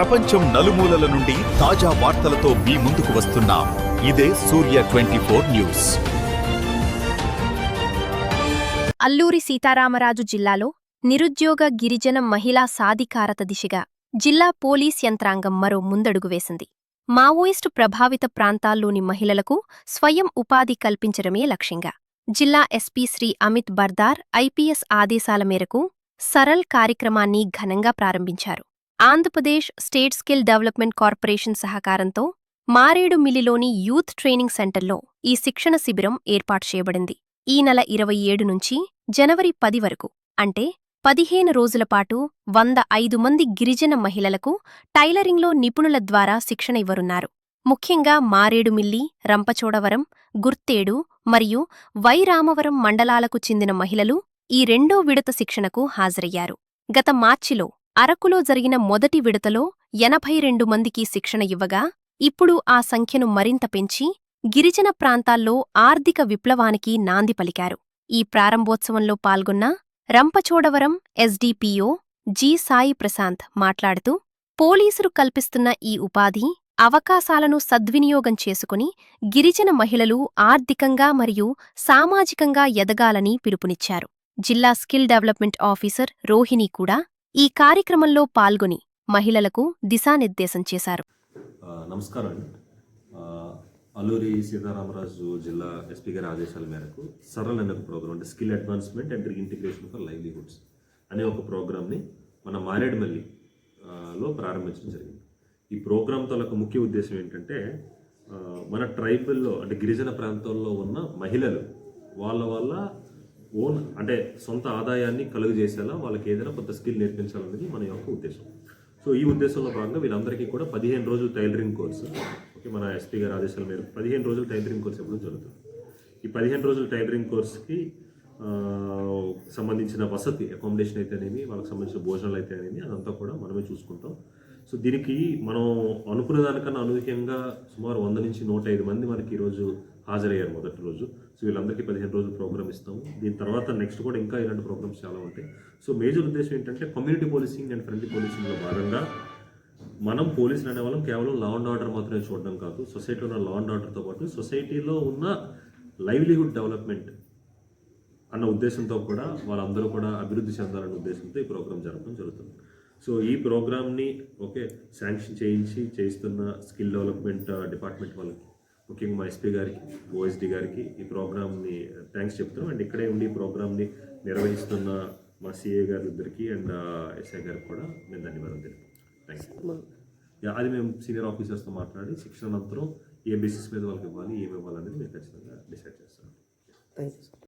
ప్రపంచం నలుమూలల నుండి తాజా వార్తలతో మీ ముందుకు వస్తున్నాం. ఇదే Surya twenty four news. Alluri Sitaramaraju జిల్లాలో నిరుద్యోగ గిరిజన మహిళా సాధికారత దిశగా జిల్లా పోలీస్ యంత్రాంగం మరో ముందడుగు వేసింది. మావోయిస్టు ప్రభావిత ప్రాంతాల్లోని మహిళలకు స్వయం ఉపాధి కల్పించడమే లక్ష్యంగా జిల్లా ఎస్పీ శ్రీ అమిత్ బర్దార్ ఐపీఎస్ ఆదేశాల మేరకు సరల్ కార్యక్రమాన్ని ఘనంగా ప్రారంభించారు. Andhra Pradesh state skill development corporation సహకారంతో మారేడుమిల్లిలోని యూత్ ట్రైనింగ్ సెంటర్లో ఈ శిక్షణ శిబిరం ఏర్పాటు చేయబడింది. ఈ నెల ఇరవై ఏడు నుంచి జనవరి పది వరకు అంటే పదిహేను రోజుల పాటు వంద ఐదు మంది గిరిజన మహిళలకు టైలరింగ్లో నిపుణుల ద్వారా శిక్షణ ఇవ్వనున్నారు. ముఖ్యంగా మారేడుమిల్లి రంపచోడవరం గుర్తేడు మరియు వైరామవరం మండలాలకు చెందిన మహిళలు ఈ రెండో విడత శిక్షణకు హాజరయ్యారు. గత మార్చిలో అరకులో జరిగిన మొదటి విడతలో ఎనభై రెండు మందికి శిక్షణ ఇవ్వగా ఇప్పుడు ఆ సంఖ్యను మరింత పెంచి గిరిజన ప్రాంతాల్లో ఆర్థిక విప్లవానికి నాంది పలికారు. ఈ ప్రారంభోత్సవంలో పాల్గొన్న రంపచోడవరం ఎస్డిపిఓ జి సాయి ప్రశాంత్ మాట్లాడుతూ పోలీసులు కల్పిస్తున్న ఈ ఉపాధి అవకాశాలను సద్వినియోగం చేసుకుని గిరిజన మహిళలు ఆర్థికంగా మరియు సామాజికంగా ఎదగాలని పిలుపునిచ్చారు. జిల్లా స్కిల్ డెవలప్మెంట్ ఆఫీసర్ రోహిణి కూడా ఈ కార్యక్రమంలో పాల్గొని మహిళలకు దిశానిర్దేశం చేశారు. నమస్కారం అండి. అల్లూరి సీతారామరాజు జిల్లా ఎస్పీ గారి ఆదేశాల మేరకు సరళ అనే ఒక ప్రోగ్రామ్ అంటే skill advancement and integration for livelihoods అనే ఒక ప్రోగ్రామ్ని మన మారేడుమల్లి లో ప్రారంభించడం జరిగింది. ఈ ప్రోగ్రామ్ తాలూకు ముఖ్య ఉద్దేశం ఏంటంటే మన ట్రైబల్లో అంటే గిరిజన ప్రాంతాల్లో ఉన్న మహిళలు వాళ్ళ వల్ల ఓన్ అంటే సొంత ఆదాయాన్ని కలుగజేసేలా వాళ్ళకి ఏదైనా కొత్త స్కిల్ నేర్పించాలనేది మన యొక్క ఉద్దేశం. సో ఈ ఉద్దేశంలో భాగంగా వీళ్ళందరికీ కూడా పదిహేను రోజులు టైలరింగ్ కోర్సు. ఓకే మన ఎస్పీ గారి ఆదేశాల మేరకు పదిహేను రోజులు టైలరింగ్ కోర్స్ ఎప్పుడు జరుగుతుంది. ఈ పదిహేను రోజుల టైలరింగ్ కోర్స్కి సంబంధించిన వసతి అకామిడేషన్ అయితేనేమి వాళ్ళకి సంబంధించిన భోజనాలు అయితేనేమి అదంతా కూడా మనమే చూసుకుంటాం. సో దీనికి మనం అనుకున్న దానికన్నా అనూహ్యంగా సుమారు వంద నుంచి నూట ఐదు మంది మనకి ఈరోజు హాజరయ్యారు మొదటి రోజు. సో వీళ్ళందరికీ పదిహేను రోజులు ప్రోగ్రామ్ ఇస్తాము. దీని తర్వాత నెక్స్ట్ కూడా ఇంకా ఇలాంటి ప్రోగ్రామ్స్ చాలా ఉంటాయి. సో మేజర్ ఉద్దేశం ఏంటంటే కమ్యూనిటీ పోలీసింగ్ అండ్ ఫ్రెండ్లీ పోలీసింగ్లో భాగంగా మనం పోలీసులు అనేవాళ్ళం. కేవలం లా అండ్ ఆర్డర్ మాత్రమే చూడడం కాదు. సొసైటీలో ఉన్న లా అండ్ ఆర్డర్తో పాటు సొసైటీలో ఉన్న లైవ్లీహుడ్ డెవలప్మెంట్ అన్న ఉద్దేశంతో కూడా వాళ్ళందరూ కూడా అభివృద్ధి చెందాలన్న ఉద్దేశంతో ఈ ప్రోగ్రామ్ జరపడం జరుగుతుంది. సో ఈ ప్రోగ్రామ్ని ఓకే శాంక్షన్ చేయించి చేస్తున్న స్కిల్ డెవలప్మెంట్ డిపార్ట్మెంట్ వాళ్ళకి ముఖ్యంగా మా ఎస్పీ గారికి ఓఎస్డి గారికి ఈ ప్రోగ్రామ్ని థ్యాంక్స్ చెప్తున్నాం. అండ్ ఇక్కడే ఉండి ఈ ప్రోగ్రామ్ని నిర్వహిస్తున్న మా సిఏ గారి ఇద్దరికి అండ్ ఎస్ఐ గారికి కూడా మేము ధన్యవాదాలు తెలుపుతాం థ్యాంక్ యూ యా, అది మేము సీనియర్ ఆఫీసర్స్తో మాట్లాడి శిక్షణ అనంతరం ఏ బేసిస్ మీద వాళ్ళకి ఇవ్వాలి ఏమి ఇవ్వాలి అనేది మేము ఖచ్చితంగా డిసైడ్ చేస్తాం థ్యాంక్ యూ సార్